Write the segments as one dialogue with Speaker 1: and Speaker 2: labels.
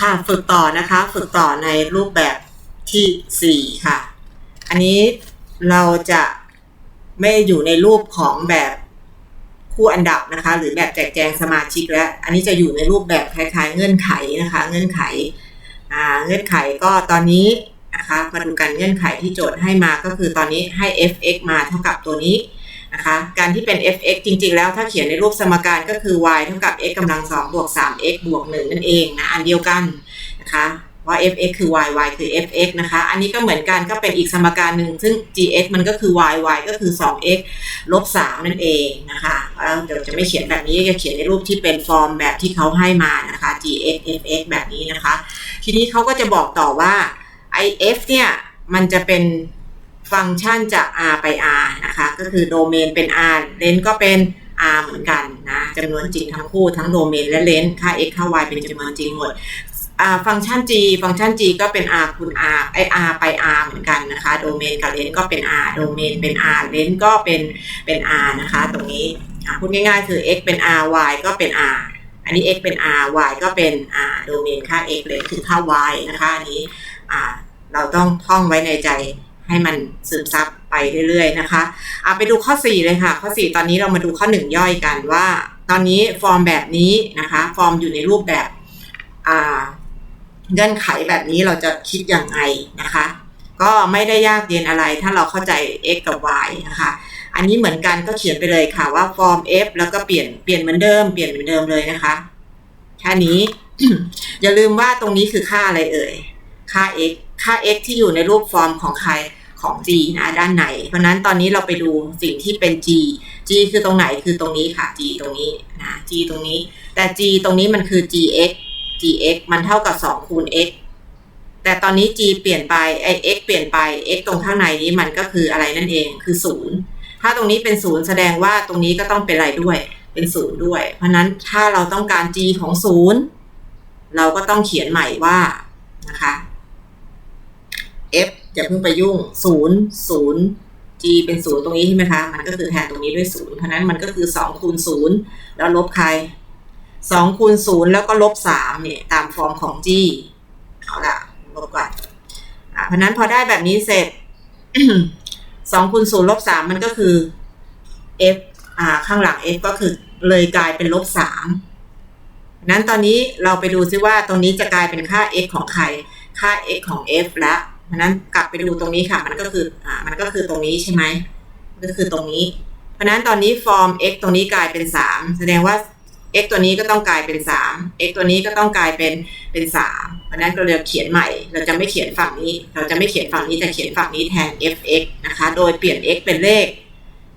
Speaker 1: ค่ะฝึกต่อนะคะ ฝึกต่อในรูปแบบที่สี่ค่ะ อันนี้เราจะไม่อยู่ในรูปของแบบคู่อันดับนะคะ หรือแบบแจกแจงสมาชิกแล้ว อันนี้จะอยู่ในรูปแบบคล้ายๆ เงื่อนไขนะคะ เงื่อนไขอ่าเงื่อนไขก็ตอนนี้นะคะมาดูกันเงื่อนไขที่โจทย์ให้มาก็คือตอนนี้ให้ f(x) มาเท่ากับตัวนี้ นะคะการที่เป็น f(x) จริง ๆ แล้วถ้าเขียนในรูปสมการก็คือ y เท่ากับ x กำลังสองบวก 3x บวก 1 นั่นเองนะอันเดียวกันนะคะว่า fx คือ y y คือ fx นะคะ อันนี้ก็เหมือนกันก็เป็นอีกสมการหนึ่งซึ่ง gx มันก็คือ y y ก็คือ 2x ลบ 3 นั่นเองนะคะแล้วเดี๋ยวจะไม่เขียนแบบนี้จะเขียนในรูปที่เป็นฟอร์มแบบที่เขาให้มานะคะ gx fx แบบนี้นะคะ ทีนี้เขาก็จะบอกต่อว่า i f เนี่ยมันจะเป็น ฟังก์ชันจาก r ไป r นะคะ ก็คือโดเมนเป็น r เลนก็เป็น r เหมือนกันนะจำนวนจริงทั้งคู่ทั้งโดเมนและเลนค่า x ค่า y เป็นจำนวนจริงหมดฟังก์ชัน g ฟังก์ชัน g ก็เป็น r คูณ r ไอ r ไป r เหมือนกันนะคะ โดเมนกับเลนก็เป็น r โดเมนเป็น r เลนก็เป็นเป็น r นะคะ ตรงนี้พูดง่ายๆ คือ x เป็น r y ก็เป็น r อันนี้ x เป็น r y ก็เป็น r โดเมนค่า x เลนคือค่า y นะคะ อันนี้เราต้องท่องไว้ในใจ ให้มันซึมซับไปเรื่อยๆนะคะเอาไปดูข้อ 4 เลยค่ะ ข้อ 4 ตอนนี้เรามาดูข้อ 1 ย่อยกันว่า ตอนนี้ฟอร์มแบบนี้นะคะ ฟอร์มอยู่ในรูปแบบเงื่อนไขแบบนี้เราจะคิดอย่างไรนะคะ ก็ไม่ได้ยากเย็นอะไรถ้าเราเข้าใจ x กับ y นะคะอันนี้เหมือนกันก็เขียนไปเลยค่ะว่าฟอร์ม f แล้วก็เปลี่ยนเปลี่ยนเหมือนเดิมเปลี่ยนเหมือนเดิมเลยนะคะแค่นี้ อย่าลืมว่าตรงนี้คือค่าอะไรเอ่ย ค่า x ค่า x ที่อยู่ในรูปฟอร์มของใคร ของ g นะด้านไหนเพราะนั้นตอนนี้เราไปดูสิ่งที่เป็น g g คือตรงไหนคือตรงนี้ค่ะ g ตรงนี้นะ g ตรงนี้ แต่ g ตรงนี้มันคือ gx gx มันเท่ากับ2คูณ x แต่ตอนนี้ g เปลี่ยนไปไอ x เปลี่ยนไป x ตรงข้างในนี้มันก็คืออะไรนั่นเองคือ 0 ถ้าตรงนี้เป็น 0 แสดงว่าตรงนี้ก็ต้องเป็นอะไรด้วย เป็น 0 ด้วย เพราะนั้นถ้าเราต้องการ g ของ 0 เราก็ต้องเขียนใหม่ว่านะคะ f อย่าเพิ่งไปยุ่ง0 0 g เป็น0ตรงนี้ใช่ไหมคะ มันก็คือแทนตรงนี้ด้วย0เพราะนั้นมันก็คือ2คูณ0แล้วลบใครสองคูณศูนย์แล้วก็ลบสามเนี่ยตามฟอร์มของ g เอาละลบก่อนอะเพราะนั้นพอได้แบบนี้เสร็จสองคูณศูนย์ลบสามมันก็คือ f อ่าข้างหลัง f ก็คือเลยกลายเป็นลบสามนั้นตอนนี้เราไปดูซิว่าตรงนี้จะกลายเป็นค่า x ของใคร ค่า x ของ f แล้ว เพราะนั้นกลับไปดูตรงนี้ค่ะ มันก็คืออ่ามันก็คือตรงนี้ใช่ไหมก็คือตรงนี้ เพราะนั้นตอนนี้ฟอร์ม x ตรงนี้กลายเป็นสามแสดงว่า x ตัวนี้ก็ต้องกลายเป็น 3 x ตัวนี้ก็ต้องกลายเป็นเป็น 3 เพราะนั้นก็เลยเขียนใหม่ เราจะไม่เขียนฝั่งนี้ เราจะไม่เขียนฝั่งนี้แต่เขียนฝั่งนี้แทน fx นะคะ โดยเปลี่ยน x เป็นเลข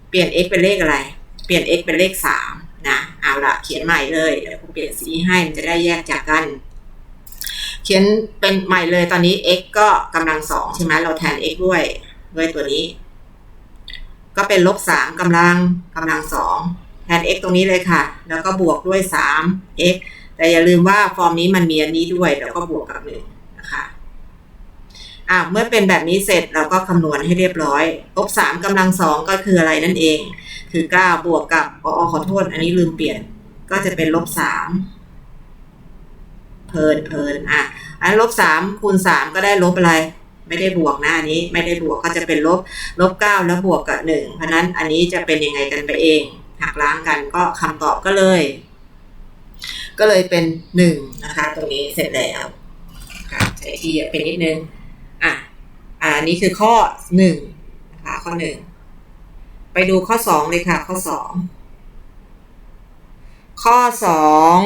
Speaker 1: เปลี่ยน x เป็นเลขอะไร เปลี่ยน x เป็นเลข 3 นะ เอาละเขียนใหม่เลย เดี๋ยวผมเปลี่ยนสีให้มันจะได้แยกจากกัน เขียนเป็นใหม่เลยตอนนี้ x ก็กำลังสองใช่ไหมเราแทน x ด้วยด้วยตัวนี้ ก็เป็นลบสามกำลังกำลังสองแทน x ตรงนี้เลยค่ะ แล้วก็บวกด้วย3 x แต่อย่าลืมว่าฟอร์มนี้มันมีอันนี้ด้วย แล้วก็บวกกับ1นะคะอะเมื่อเป็นแบบนี้เสร็จเราก็คำนวณให้เรียบร้อยลบ3กำลัง2ก็คืออะไรนั่นเอง คือ9บวกกับออขอโทษ อันนี้ลืมเปลี่ยน ก็จะเป็นลบ3 เพลินเพลินอะอันลบ3คูณ3ก็ได้ลบอะไร ไม่ได้บวกนะอันนี้ไม่ได้บวกก็จะเป็นลบลบ9แล้วบวกกับ1เพราะนั้นอันนี้จะเป็นยังไงกันไปเองหักล้างกันก็คำตอบก็เลย ก็เลยเป็นหนึ่งนะคะ ตรงนี้เสร็จแล้วค่ะใช้ที่ไปนิดนึงอะอ่านี่คือข้อหนึ่งนะคะข้อหนึ่งไปดูข้อสองเลยค่ะ ข้อสองข้อสอง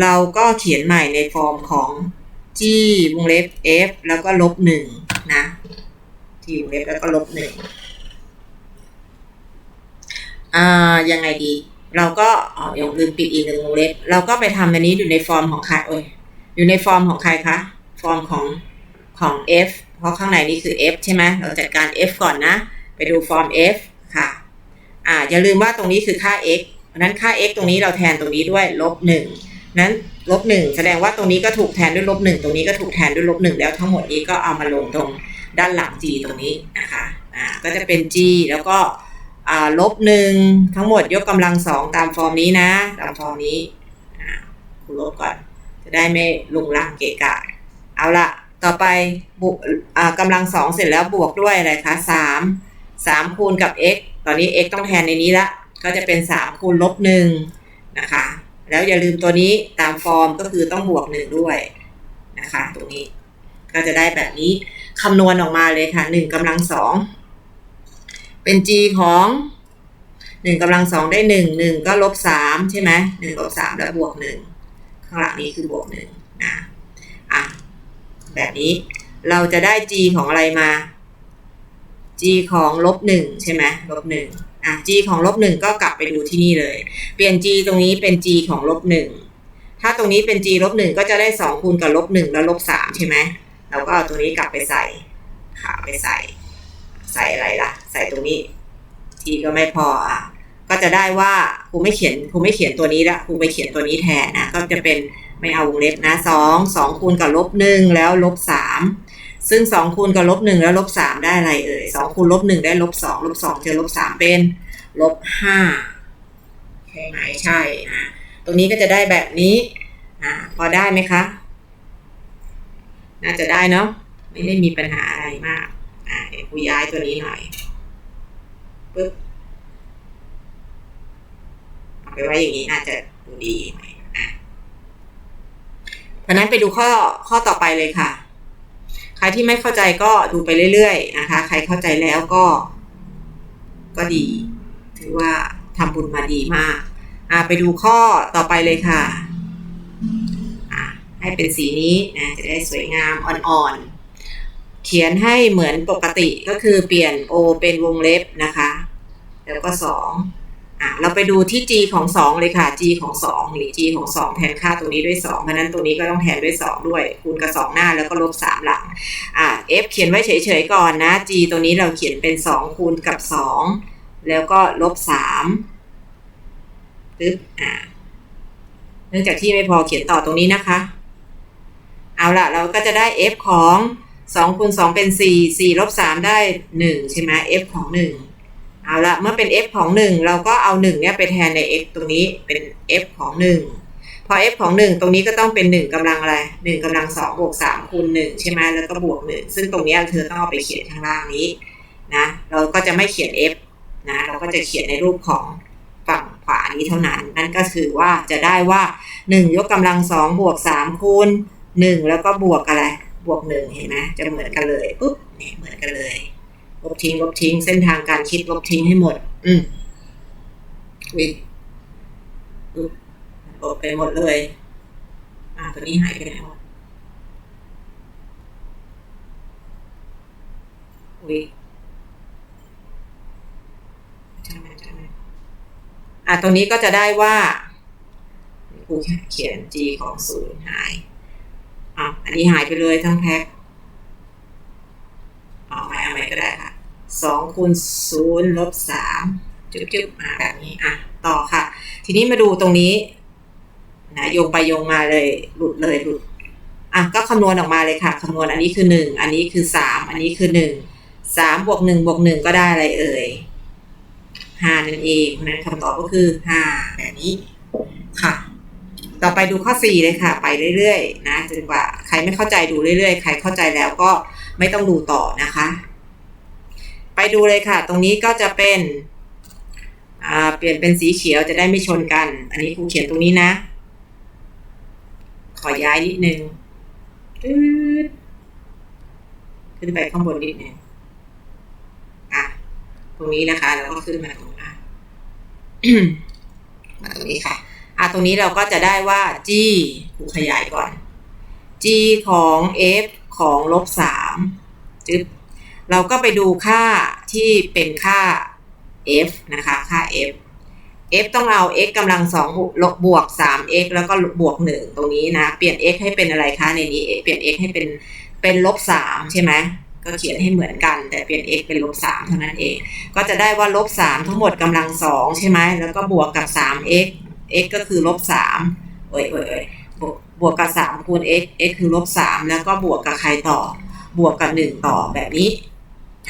Speaker 1: เราก็เขียนใหม่ในฟอร์มของ g วงเล็บ f แล้วก็ลบหนึ่งนะ g วงเล็บแล้วก็ลบหนึ่งอ่ายังไงดี เราก็อ๋อยังลืมปิดอีกหนึ่งวงเล็บ เราก็ไปทำอันนี้อยู่ในฟอร์มของใครเอ้ยอยู่ในฟอร์มของใครคะฟอร์มของของ f เพราะข้างในนี้คือ f ใช่ไหมเราจัดการ f ก่อนนะ ไปดูฟอร์ม f ค่ะ อ่าอย่าลืมว่าตรงนี้คือค่า x เพราะนั้นค่า x ตรงนี้เราแทนตรงนี้ด้วยลบหนึ่ง นั้นลบหนึ่งแสดงว่าตรงนี้ก็ถูกแทนด้วยลบหนึ่งตรงนี้ก็ถูกแทนด้วยลบหนึ่งแล้วทั้งหมดนี้ก็เอามาลงตรงด้านหลัง g ตรงนี้นะคะอ่าก็จะเป็น g แล้วก็อ่าลบหนึ่งทั้งหมดยกกำลังสองตามฟอร์มนี้นะ ตามฟอร์มนี้คุณลบก่อน จะได้ไม่ลุงลังเกะกะ เอาละต่อไปบวกอ่ากำลังสองเสร็จแล้วบวกด้วยอะไรคะสามสามคูณกับ x ตอนนี้ x ต้องแทนในนี้ละ ก็จะเป็นสามคูณลบหนึ่งนะคะ แล้วอย่าลืมตัวนี้ตามฟอร์มก็คือต้องบวกหนึ่งด้วยนะคะ ตรงนี้ ก็จะได้แบบนี้คำนวณออกมาเลยค่ะหนึ่งกำลังสองเป็น g ของหนึ่งกำลังสองได้หนึ่งหนึ่งก็ลบสามใช่ไหมหนึ่งลบสามแล้วบวกหนึ่งข้างหลังนี้คือบวกหนึ่งนะอะแบบนี้เราจะได้ g ของอะไรมา g ของลบหนึ่งใช่ไหมลบหนึ่ง อะ g ของลบหนึ่งก็กลับไปดูที่นี่เลย เปลี่ยน g ตรงนี้เป็น g ของลบหนึ่งถ้าตรงนี้เป็น g ลบหนึ่งก็จะได้สองคูณกับลบหนึ่งแล้วลบสามใช่ไหมเราก็เอาตรงนี้กลับไปใส่ขาไปใส่ ใส่อะไรล่ะ ใส่ตรงนี้ t ก็ไม่พออะก็จะได้ว่าครูไม่เขียนครูไม่เขียนตัวนี้ละครูไปเขียนตัวนี้แทนนะก็จะเป็นไม่เอาวงเล็บนะสองสองคูณกับลบหนึ่งแล้วลบสาม ซึ่งสองคูณกับลบหนึ่งแล้วลบสามได้อะไรเอ่ยสองคูณลบหนึ่งได้ลบสองลบสองเจอลบสามเป็นลบห้าใช่ไหมใช่ะตรงนี้ก็จะได้แบบนี้อพอได้ไหมคะ น่าจะได้เนาะไม่ได้มีปัญหาอะไรมากอ่าเดี๋ยวครูย้ายตัวนี้หน่อยปึ๊บเอาไปไว้อย่างนี้น่าจะดูดีหน่อยอะเพราะนั้นไปดูข้อข้อต่อไปเลยค่ะ ใครที่ไม่เข้าใจก็ดูไปเรื่อยๆนะคะ ใครเข้าใจแล้วก็ ก็ดี ถือว่าทำบุญมาดีมากอ่าไปดูข้อต่อไปเลยค่ะอ่าให้เป็นสีนี้นะจะได้สวยงามอ่อนๆ เขียนให้เหมือนปกติก็คือเปลี่ยน O เป็นวงเล็บนะคะ แล้วก็สอง อะเราไปดูที่ g ของสองเลยค่ะ g ของสองนี่ g ของสองแทนค่าตัวนี้ด้วยสองเพราะนั้นตัวนี้ก็ต้องแทนด้วยสองด้วย คูณกับสองหน้าแล้วก็ลบสามหลังอะ f เขียนไว้เฉยๆก่อนนะ g ตัวนี้เราเขียนเป็นสองคูณกับสองแล้วก็ลบสามปึ๊บอะเนื่องจากที่ไม่พอเขียนต่อตรงนี้นะคะ เอาละเราก็จะได้ f ของสองคูณสองเป็นสี่สี่ลบสามได้หนึ่งใช่ไหม f ของหนึ่ง เอาละเมื่อเป็น f ของหนึ่งเราก็เอาหนึ่งเนี่ยไปแทนใน x ตรงนี้เป็น f ของหนึ่งพอ f ของหนึ่งตรงนี้ก็ต้องเป็นหนึ่งกำลังอะไรหนึ่งกำลังสองบวกสามคูณหนึ่งใช่ไหมแล้วก็บวกหนึ่งซึ่งตรงนี้เธอต้องเอาไปเขียนข้างล่างนี้นะเราก็จะไม่เขียน f นะเราก็จะเขียนในรูปของฝั่งขวานี้เท่านั้น นั่นก็คือว่าจะได้ว่าหนึ่งยกกำลังสองบวกสามคูณหนึ่งแล้วก็บวกอะไรบวกหนึ่งเห็นไหมจะเหมือนกันเลยปุ๊บเนี่ยเหมือนกันเลย ลบทิ้งลบทิ้ง เส้นทางการคิดลบทิ้งให้หมด อืมวิลบไปหมดเลย อ่าตัวนี้หายไปไหนหมดวิใช่ไหมใช่ไหมอ่าตรงนี้ก็จะได้ว่าครูเขียน g ของศูนย์หายอะอันนี้หายไปเลยทั้งแพ็คเอาใหม่เอาใหม่ก็ได้ค่ะ สองคูณศูนย์ลบสามจุ๊บจุ๊บมาแบบนี้อะต่อค่ะ ทีนี้มาดูตรงนี้นะโยงไปโยงมาเลยหลุดเลยหลุดอะก็คำนวณออกมาเลยค่ะคำนวณอันนี้คือหนึ่งอันนี้คือสามอันนี้คือหนึ่งสามบวกหนึ่งบวกหนึ่งก็ได้อะไรเอ่ยห้านั่นเองเพราะนั้นคำตอบก็คือห้าแบบนี้ค่ะ ต่อไปดูข้อ4เลยค่ะ ไปเรื่อยๆนะจนกว่าใครไม่เข้าใจดูเรื่อยๆ ใครเข้าใจแล้วก็ไม่ต้องดูต่อนะคะ ไปดูเลยค่ะ ตรงนี้ก็จะเป็นเปลี่ยนเป็นสีเขียวจะได้ไม่ชนกัน อันนี้ครูเขียนตรงนี้นะ ขอย้ายนิดนึงขึ้นไปข้างบนนิดนึงอะ ตรงนี้นะคะ แล้วก็ขึ้นมาตรงนี้มาตรงนี้ค่ะ อะ ตรงนี้เราก็จะได้ว่า g ครูขยายก่อน g ของ f ของลบสามจึ๊บ เราก็ไปดูค่าที่เป็นค่า f นะคะ ค่า f f ต้องเอา x กำลังสองลบบวกสาม x แล้วก็บวกหนึ่งตรงนี้นะ เปลี่ยน x ให้เป็นอะไรคะในนี้ เปลี่ยน x ให้เป็นเป็นลบสามใช่ไหมก็เขียนให้เหมือนกัน แต่เปลี่ยน x เป็นลบสามเท่านั้นเอง ก็จะได้ว่าลบสามทั้งหมดกำลังสองใช่ไหม แล้วก็บวกกับสาม x x ก็คือลบสามเอ้ยเอ้ยเอ้ยบวกบวกกับสามคูณ x x คือลบสามแล้วก็บวกกับใครต่อ บวกกับหนึ่งต่อแบบนี้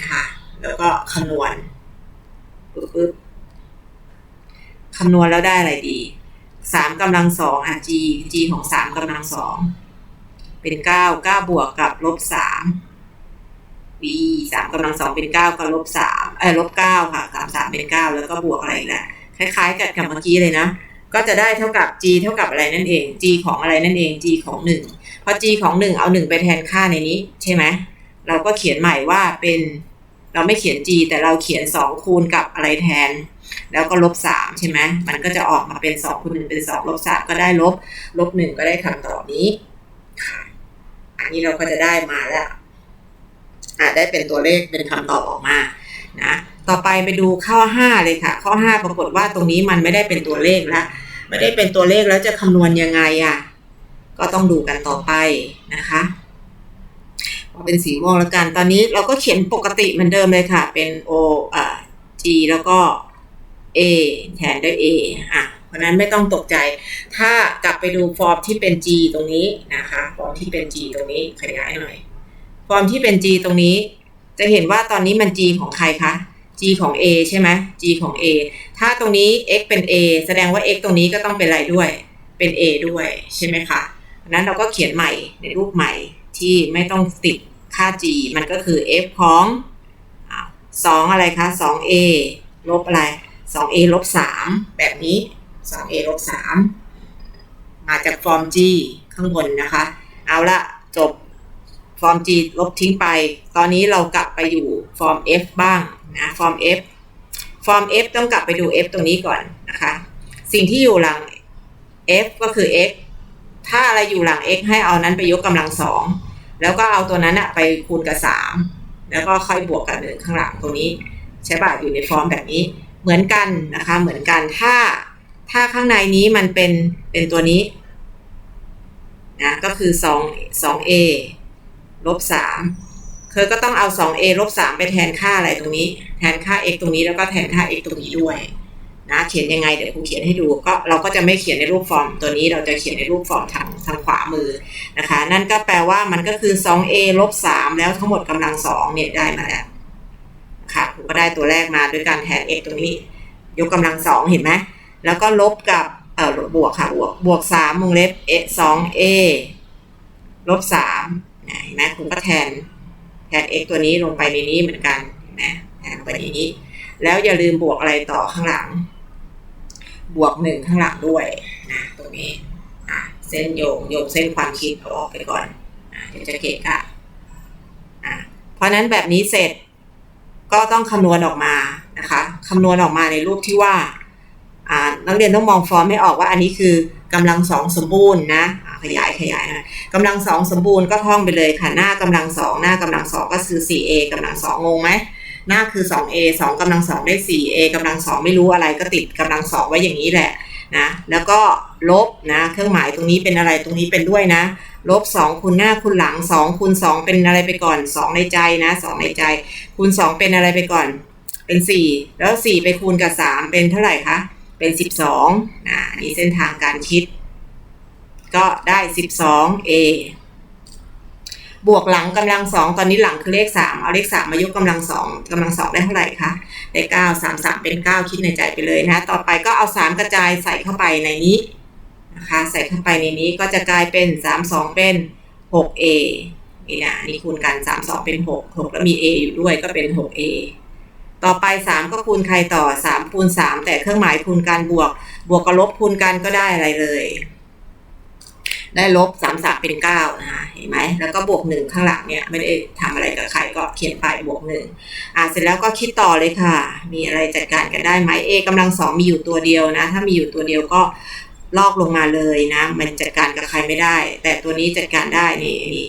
Speaker 1: นะคะแล้วก็คำนวณปึ๊บปึ๊บคำนวณแล้วได้อะไรดีสามกำลังสองอะ g g ของสามกำลังสองเป็นเก้าเก้าบวกกับลบสาม b สามกำลังสองเป็นเก้ากับลบสามเออลบเก้าค่ะสามสามเป็นเก้าแล้วก็บวกอะไรอีกแหละคล้ายๆ กับกับเมื่อกี้เลยนะ ก็จะได้เท่ากับ g เท่ากับอะไรนั่นเอง g ของอะไรนั่นเอง g ของหนึ่งพอ g ของหนึ่งเอาหนึ่งไปแทนค่าในนี้ ใช่ไหมเราก็เขียนใหม่ว่าเป็น เราไม่เขียน g แต่เราเขียนสองคูณกับอะไรแทน แล้วก็ลบสามใช่ไหมมันก็จะออกมาเป็นสองคูณหนึ่งเป็นสองลบสามก็ได้ลบลบหนึ่งก็ได้คำตอบนี้ค่ะอันนี้เราก็จะได้มาแล้วอะได้เป็นตัวเลขเป็นคำตอบออกมานะต่อไปไปดูข้อ 5 เลยค่ะ ข้อ 5 ปรากฏว่าตรงนี้มันไม่ได้เป็นตัวเลขแล้วไม่ได้เป็นตัวเลขแล้วจะคำนวณยังไงอะก็ต้องดูกันต่อไปนะคะ เอาเป็นสีม่วงแล้วกัน ตอนนี้เราก็เขียนปกติเหมือนเดิมเลยค่ะ เป็น O อ่า G แล้วก็ A แทนด้วย A อะเพราะนั้นไม่ต้องตกใจ ถ้ากลับไปดูฟอร์มที่เป็น G ตรงนี้นะคะ ฟอร์มที่เป็น G ตรงนี้ขยายหน่อย ฟอร์มที่เป็น G ตรงนี้ จะเห็นว่าตอนนี้มัน G ของใครคะ G ของ A ใช่ไหม G ของ A ถ้าตรงนี้ x เป็น A แสดงว่า x ตรงนี้ก็ต้องเป็นอะไรด้วย เป็น A ด้วยใช่ไหมคะเพราะนั้นเราก็เขียนใหม่ในรูปใหม่ที่ไม่ต้องติด ค่า G มันก็คือ f ของสองอะไรคะ 2a ลบอะไร 2a ลบ3แบบนี้ 2a ลบ3มาจากฟอร์ม G ข้างบนนะคะ เอาละจบฟอร์ม G ลบทิ้งไป ตอนนี้เรากลับไปอยู่ฟอร์ม F บ้างนะฟอร์ม F ฟอร์ม F ต้องกลับไปดู F ตรงนี้ก่อนนะคะ สิ่งที่อยู่หลัง F ก็คือ x ถ้าอะไรอยู่หลัง x ให้เอานั้นไปยกกำลังสอง แล้วก็เอาตัวนั้นอะไปคูณกับสามแล้วก็ค่อยบวกกับหนึ่งข้างหลังตรงนี้ ใช่ป่ะอยู่ในฟอร์มแบบนี้ เหมือนกันนะคะ เหมือนกันถ้าถ้าข้างในนี้มันเป็นเป็นตัวนี้นะก็คือ2 2a ลบสามเธอก็ต้องเอา 2a ลบสามไปแทนค่าอะไรตรงนี้ แทนค่า x ตรงนี้แล้วก็แทนค่า x ตรงนี้ด้วย นะเขียนยังไงเดี๋ยวครูเขียนให้ดูก็เราก็จะไม่เขียนในรูปฟอร์มตัวนี้เราจะเขียนในรูปฟอร์มทางทางขวามือนะคะ นั่นก็แปลว่ามันก็คือ 2a ลบสามแล้วทั้งหมดกำลังสองเนี่ยได้มาแล้วค่ะครูก็ได้ตัวแรกมาด้วยการแทน x ตรงนี้ ยกกำลังสองเห็นไหมแล้วก็ลบกับเอ่อบวกค่ะบวกบวกสามวงเล็บ a สอง a ลบสามเห็นไหมคุณก็แทนแทน x ตัวนี้ลงไปในนี้เหมือนกันนไหมแทนลงไปในนี้ แล้วอย่าลืมบวกอะไรต่อข้างหลัง บวกหนึ่งข้างหลังด้วยนะตรงนี้เส้นโยงโยงเส้นความคิดเอาออกไปก่อนเดี๋ยวจะเกะกะอะเพราะนั้นแบบนี้เสร็จก็ต้องคำนวณออกมานะคะคำนวณออกมาในรูปที่ว่านักเรียนต้องมองฟอร์มให้ออกว่าอันนี้คือกำลังสองสมบูรณ์นะอะขยายขยายนะกำลังสองสมบูรณ์ก็ท่องไปเลยค่ะหน้ากำลังสองหน้ากำลังสองก็คือ 4a กำลังสองงงไหม หน้าคือ 2a 2กำลังสองได้ 4a กำลังสองไม่รู้อะไรก็ติดกำลังสองไว้อย่างนี้แหละนะแล้วก็ลบนะเครื่องหมายตรงนี้เป็นอะไรตรงนี้เป็นด้วยนะ ลบ 2คูณหน้าคูณหลัง2คูณ2เป็นอะไรไปก่อน 2 ในใจนะ2ในใจคูณ 2 เป็นอะไรไปก่อน เป็น 4 แล้ว 4 ไปคูณกับ 3 เป็นเท่าไหร่คะเป็น 12นะนี่เส้นทางการคิด ก็ได้ 12a บวกหลังกำลังสองตอนนี้หลังคือเลข3เอาเลข3มมายกกำลังสองกำลังสองได้เท่าไหร่คะได้9 3 3เป็น9คิดในใจไปเลยนะ ต่อไปก็เอา3กระจายใส่เข้าไปในนี้นะคะ ใส่เข้าไปในนี้ก็จะกลายเป็น3 2เป็น 6a นี่นะนี่คูณกัน3 2เป็น6 6แล้วมี a ออยู่ด้วยก็เป็น 6a ต่อไป 3 ก็คูณใครต่อ 3 คูณ 3 แต่เครื่องหมายคูณกันบวก บวกกับลบคูณกันก็ได้อะไรเลย ได้ลบ3 3เป็น9นะคะเห็นไหมแล้วก็บวก1ข้างหลังเนี่ยไม่ได้ทำอะไรกับใครก็เขียนไปบวก1อะเสร็จแล้วก็คิดต่อเลยค่ะ มีอะไรจัดการกันได้ไหม a กำลังสองมีอยู่ตัวเดียวนะ ถ้ามีอยู่ตัวเดียวก็ลอกลงมาเลยนะ มันจัดการกับใครไม่ได้ แต่ตัวนี้จัดการได้นี่นี่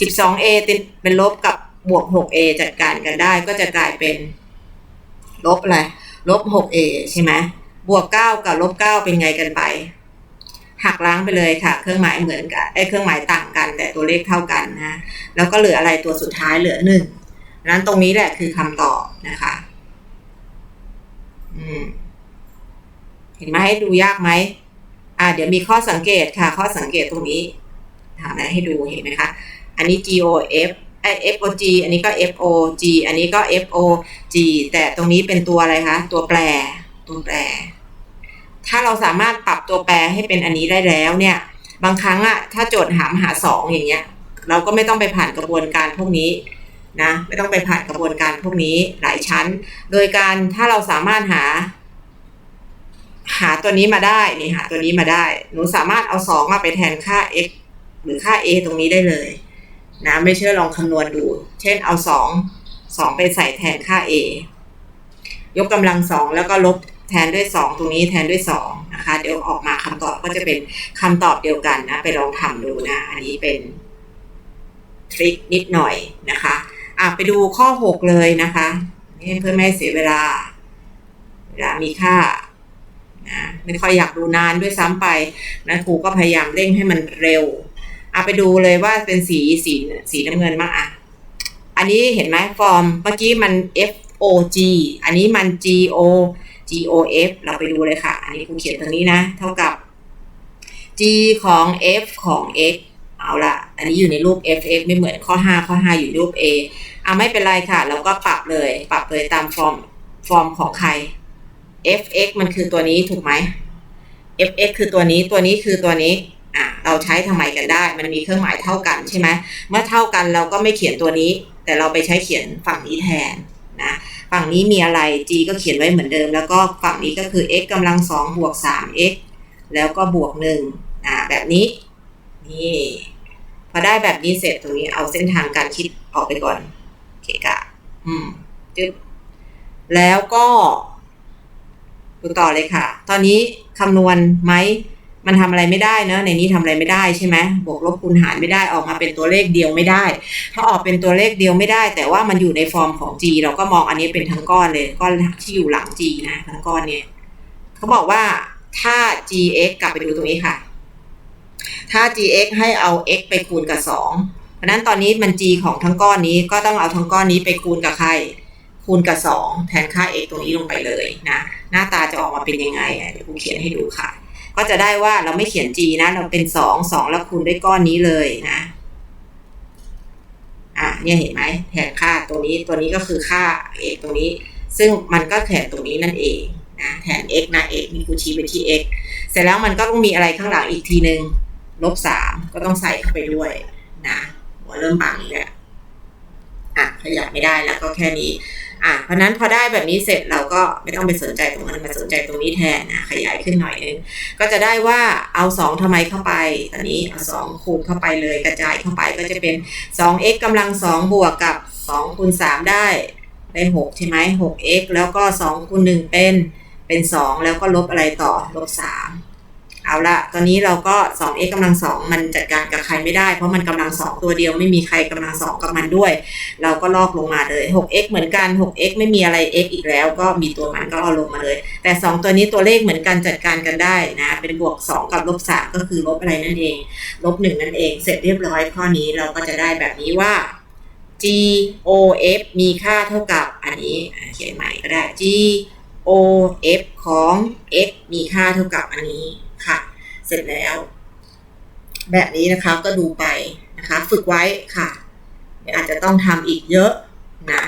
Speaker 1: 12a เป็นเป็นลบกับบวก 6a จัดการกันได้ก็จะกลายเป็น ลบอะไรลบ 6a ใช่ไหมบวก9กับลบ9เป็นไงกันไป หักล้างไปเลยค่ะ เครื่องหมายเหมือนกันไอ้เครื่องหมายต่างกัน แต่ตัวเลขเท่ากันนะแล้วก็เหลืออะไรตัวสุดท้ายเหลือหนึ่งนั้นตรงนี้แหละคือคำตอบนะคะ อืม เห็นไหมให้ดูยากไหมอ่าเดี๋ยวมีข้อสังเกตค่ะ ข้อสังเกตตรงนี้ถามนะให้ดูเห็นไหมคะ อันนี้ GOF ไอ FOG อันนี้ก็ FOG อันนี้ก็ FOG แต่ตรงนี้เป็นตัวอะไรคะ ตัวแปร ตัวแปร ถ้าเราสามารถปรับตัวแปรให้เป็นอันนี้ได้แล้วเนี่ย บางครั้งอะถ้าโจทย์หามหาสองอย่างเงี้ย เราก็ไม่ต้องไปผ่านกระบวนการพวกนี้นะไม่ต้องไปผ่านกระบวนการพวกนี้หลายชั้น โดยการถ้าเราสามารถหา หาตัวนี้มาได้นี่หาตัวนี้มาได้ หนูสามารถเอาสองมาไปแทนค่า x หรือค่า a ตรงนี้ได้เลย นะไม่เชื่อลองคำนวณดู เช่นเอาสองสองไปใส่แทนค่า a ยกกำลังสองแล้วก็ลบ แทนด้วยสองตรงนี้แทนด้วยสองนะคะ เดี๋ยวออกมาคำตอบก็จะเป็นคำตอบเดียวกันนะ ไปลองทำดูนะ อันนี้เป็นทริคนิดหน่อยนะคะอะไปดูข้อหกเลยนะคะนี่เพื่อไม่ให้เสียเวลา เวลามีค่านะไม่ค่อยอยากดูนานด้วยซ้ำไปนะครูก็พยายามเร่งให้มันเร็วอะไปดูเลยว่าเป็นสีสีสีน้ำเงินมากอะอันนี้เห็นไหมฟอร์มเมื่อกี้มัน F O G อันนี้มัน G O G O F เราไปดูเลยค่ะ อันนี้ครูเขียนตรงนี้นะ เท่ากับ G ของ F ของ X เอาละอันนี้อยู่ในรูป F X ไม่เหมือนข้อ 5 ข้อ 5 อยู่รูป A อะไม่เป็นไรค่ะ เราก็ปรับเลย ปรับเลยตามฟอร์ม ฟอร์มของใคร F X มันคือตัวนี้ถูกไหม F X คือตัวนี้ ตัวนี้คือตัวนี้ อะ เราใช้ทำไมกันได้ มันมีเครื่องหมายเท่ากันใช่ไหม เมื่อเท่ากันเราก็ไม่เขียนตัวนี้ แต่เราไปใช้เขียนฝั่งนี้แทน นะฝั่งนี้มีอะไร g ก็เขียนไว้เหมือนเดิม แล้วก็ฝั่งนี้ก็คือ x กำลังสองบวกสาม x แล้วก็บวกหนึ่งอ่าแบบนี้นี่พอได้แบบนี้เสร็จตรงนี้เอาเส้นทางการคิดออกไปก่อนโอเคกะ อืมจึ๊บแล้วก็ดูต่อเลยค่ะ ตอนนี้คำนวณไหม มันทำอะไรไม่ได้เนอะในนี้ทำอะไรไม่ได้ใช่ไหมบวกลบคูณหารไม่ได้ออกมาเป็นตัวเลขเดียวไม่ได้ ถ้าออกเป็นตัวเลขเดียวไม่ได้ แต่ว่ามันอยู่ในฟอร์มของ g เราก็มองอันนี้เป็นทั้งก้อนเลยก้อนที่อยู่หลัง g นะทั้งก้อนเนี่ยเขาบอกว่าถ้า gx กลับไปดูตรงนี้ค่ะ ถ้า gx ให้เอา x ไปคูณกับ2เพราะนั้นตอนนี้มัน g ของทั้งก้อนนี้ก็ต้องเอาทั้งก้อนนี้ไปคูณกับใคร คูณกับ 2 แทนค่า x ตรงนี้ลงไปเลยนะ หน้าตาจะออกมาเป็นยังไงเดี๋ยวครูเขียนให้ดูค่ะ ก็จะได้ว่าเราไม่เขียน g นะ เราเป็น2 2แล้วคูณด้วยก้อนนี้เลยนะอะเนี่ยเห็นไหมแทนค่าตัวนี้ตัวนี้ก็คือค่า x ตรงนี้ ซึ่งมันก็แทนตรงนี้นั่นเองนะแทน x นะ x มีครูชี้ไปที่ x เสร็จแล้วมันก็ต้องมีอะไรข้างหลังอีกทีหนึ่งลบสามก็ต้องใส่เข้าไปด้วยนะหัวเริ่มบางอีกแล้วอะขยับไม่ได้แล้วก็แค่นี้ อะเพราะนั้นพอได้แบบนี้เสร็จเราก็ไม่ต้องไปสนใจตรงนั้นมาสนใจตรงนี้แทนนะขยายขึ้นหน่อยนึงก็จะได้ว่าเอาสองทำไมเข้าไปตอนนี้เอาสองคูณเข้าไปเลยกระจายเข้าไปก็จะเป็นสอง x กำลังสองบวกกับสองคูณสามได้ได้หกใช่ไหมหก x แล้วก็สองคูณหนึ่งเป็นเป็นสองแล้วก็ลบอะไรต่อลบสาม เอาละตอนนี้เราก็ 2x กำลังสองมันจัดการกับใครไม่ได้ เพราะมันกำลังสองตัวเดียวไม่มีใครกำลังสองกับมันด้วย เราก็ลอกลงมาเลย 6x เหมือนกัน 6x ไม่มีอะไร x อีกแล้ว ก็มีตัวมันก็เอาลงมาเลย แต่ 2 ตัวนี้ตัวเลขเหมือนกันจัดการกันได้นะ เป็นบวก 2 กับลบ3ก็คือลบอะไรนั่นเอง ลบ 1 นั่นเอง เสร็จเรียบร้อยข้อนี้เราก็จะได้แบบนี้ว่า g o f มีค่าเท่ากับอันนี้เขียนใหม่ก็ได้ g o f ของ x มีค่าเท่ากับอันนี้ ค่ะ เสร็จแล้ว แบบนี้นะคะก็ดูไปนะคะ ฝึกไว้ค่ะอาจจะต้องทำอีกเยอะนะ